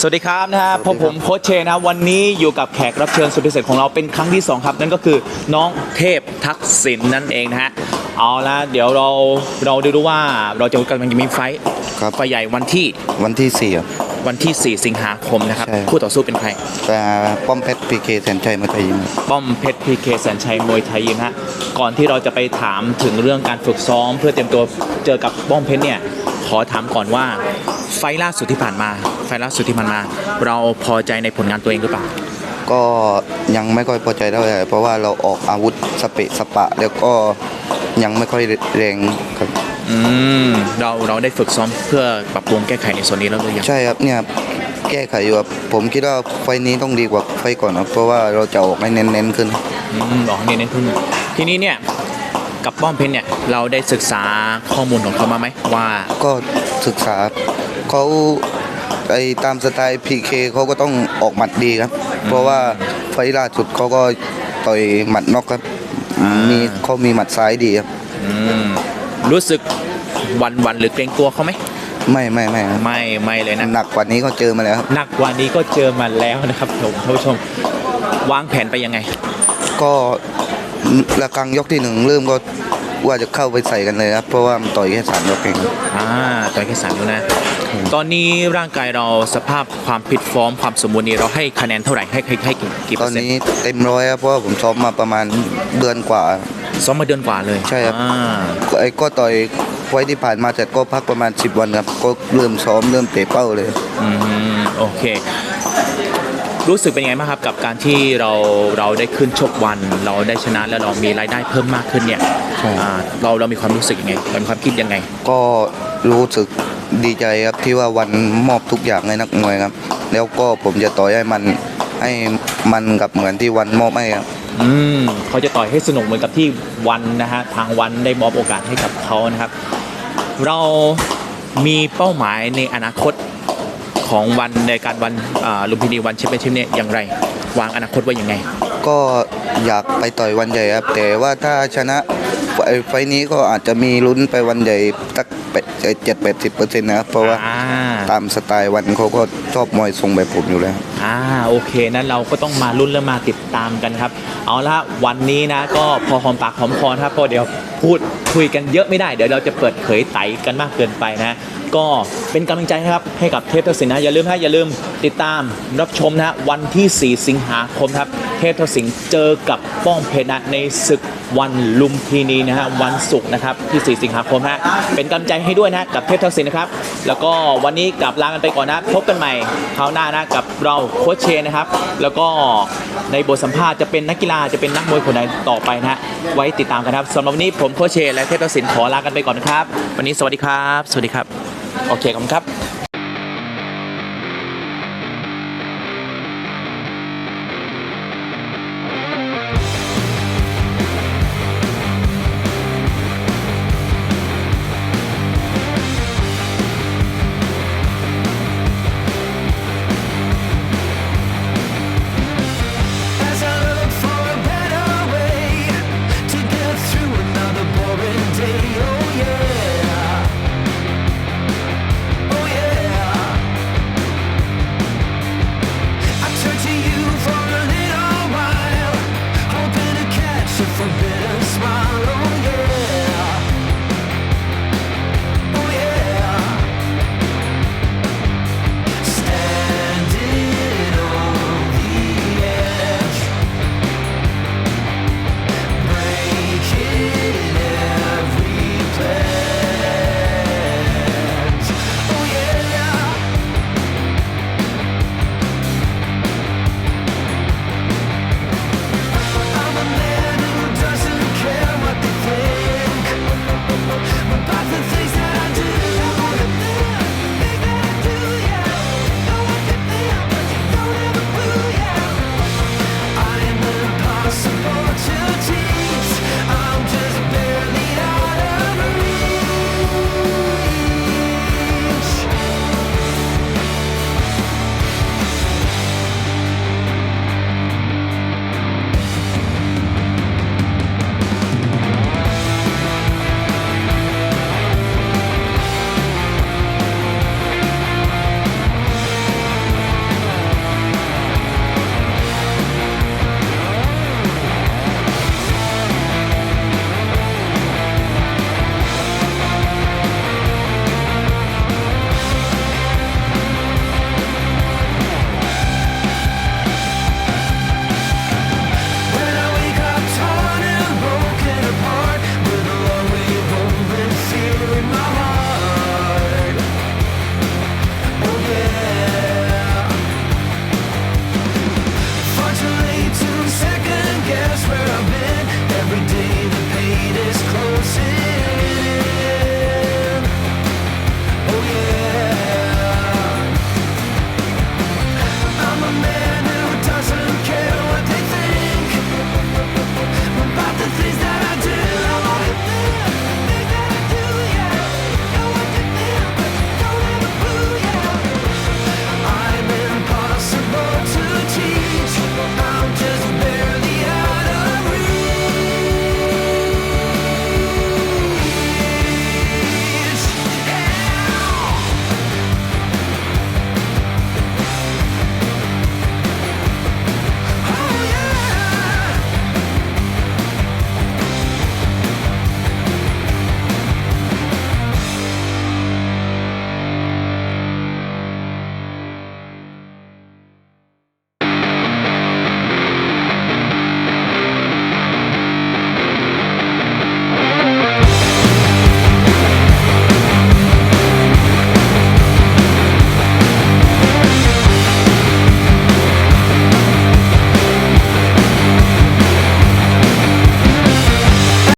สวัสดีครับนะฮะผมผมโค้ชเชนะวันนี้อยู่กับแขกรับเชิญสุดพิเศษของเราเป็นครั้งที่ 2 ครับ นั่นก็คือน้องเทพทักษิณนั่นเองนะฮะเอาละเดี๋ยวเราเราดูดูว่าเราจะกำลังจะมีไฟท์ครับ ไฟท์ใหญ่วันที่วันที่สี่ครับ วันที่ 4 สิงหาคมนะครับ ใช่ คู่ต่อสู้เป็นใคร แต่ป้อมเพชรพีเคแสนชัยมาไทยยิมครับป้อมเพชรพีเคแสนชัยมวยไทยยิมฮะก่อนที่เราจะไปถามถึงเรื่องการฝึกซ้อม เพื่อเตรียมตัวเจอกับป้อมเพชรเนี่ยขอถามก่อนว่า ไฟล์ล่าสุดที่ผ่านมา ไฟล์ล่าสุดที่ผ่านมา เราพอใจในผลงานตัวเองหรือเปล่า ก็ยังไม่ค่อยพอใจเท่าไหร่เพราะว่าเราออกอาวุธสเปะสปะ แล้วก็ยังไม่ค่อยแรงครับอืมเราเราได้ฝึกซ้อมเพื่อปรับปรุงแก้ไขในส่วนนี้แล้วหรือยังใช่ครับเนี่ยแก้ไขอยู่ครับผมคิดว่าไฟล์นี้ต้องดีกว่าไฟล์ก่อนครับเพราะว่าเราจะออกให้เน้นๆขึ้น อืมบอกให้เน้นๆขึ้นทีนี้เนี่ยกับป้อมเพชรเนี่ยเราได้ศึกษาข้อมูลของเขามาไหมว่าก็ศึกษา เขาไอตามสไตล์พีเคเขาก็ต้องออกหมัดดีครับ เพราะว่าไฟล์ล่าสุดเขาก็ต่อยหมัดน็อกครับอ่ามีมีเขามีหมัดซ้ายดีครับอืมรู้สึกหวันวันๆหรือเกรงกลัวเขาไหมไม่ไม่ไม่ครับไม่ไม่เลยนะหนักกว่านี้ก็เจอมาแล้วครับหนักกว่านี้ก็เจอมาแล้วนะครับผมท่านผู้ชมวางแผนไปยังไง ก็ระกังยกที่หนึ่งเริ่มก็ ว่าจะเข้าไปใส่กันเลยครับ เพราะว่ามันต่อยแค่สามยกเองอ่าต่อยแค่สามอยู่นะ ตอนนี้ร่างกายเราสภาพความผิดฟอร์มความสมบูรณ์นี้เราให้คะแนนเท่าไหร่ให้ให้ให้กี่กี่ตเปออนร์เซ็นต์นี้เต็มร้อยครับเพราะว่าผมซ้อมมาประมาณเดือนกว่า ซ้อมมาเดือนกว่าเลยใช่ครับ อ่าไอ้ก็ต่อยไว้ที่ผ่านมาเสร็จก็พักประมาณ 10 วันครับ ก็เริ่มซ้อมเริ่มเตะเป้าเลย อืมโอเค รู้สึกเป็นยังไงบ้างครับกับการที่เราเราได้ขึ้นชกวัน เราได้ชนะแล้วเรามีรายได้เพิ่มมากขึ้นเนี่ยใช่ อ่าเราเรามีความรู้สึกยังไงเรามีความคิดยังไง ก็รู้สึกดีใจครับที่ว่าวันมอบทุกอย่างให้นักมวยครับ แล้วก็ผมจะต่อยให้มันให้มันกับเหมือนที่วันมอบให้ครับ อืมเขาจะต่อยให้สนุกเหมือนกับที่วันนะฮะทางวันได้มอบโอกาสให้กับเขานะครับ เรามีเป้าหมายในอนาคต ของวันในการวันอ่าลุมพินีวันแชมเปี้ยนชิพเนี่ยอย่างไร วางอนาคตไว้ยังไง ก็อยากไปต่อยวันใหญ่ครับ แต่ว่าถ้าชนะไฟไฟล์นี้ก็อาจจะมีลุ้นไปวันใหญ่สักเจ็ดแปดสิบเปอร์เซ็นต์นะครับ เพราะว่าอ่าตามสไตล์วันเขาก็ชอบมวยทรงแบบผมอยู่แล้ว อ่าโอเคนั้นเราก็ต้องมาลุ้นและมาติดตามกันครับ เอาละวันนี้นะก็พอหอมปากหอมคอครับเพราะเดี๋ยวพูดคุยกันเยอะไม่ได้เดี๋ยวเราจะเปิดเผยไตกันมากเกินไปนะ ก็เป็นกำลังใจครับให้กับเทพทักษิณนะอย่าลืมนะอย่าลืมติดตามรับชมนะฮะวันที่ 4 สิงหาคมครับเทพทักษิณเจอกับป้องเพชรนะในศึกวันลุมพินีนะฮะวันศุกร์นะครับที่ 4 สิงหาคมฮะเป็นกำลังใจให้ด้วยนะกับเทพทักษิณนะครับ แล้วก็วันนี้กลับลากันไปก่อนนะพบกันใหม่คราวหน้านะกับเราโค้ชเชนนะครับ แล้วก็ในบทสัมภาษณ์จะเป็นนักกีฬาจะเป็นนักมวยคนไหนต่อไปนะฮะไว้ติดตามกันครับสำหรับวันนี้ผมโค้ชเชนและเทพทักษิณขอลากันไปก่อนนะครับ วันนี้สวัสดีครับ สวัสดีครับ โอเคขอบคุณครับ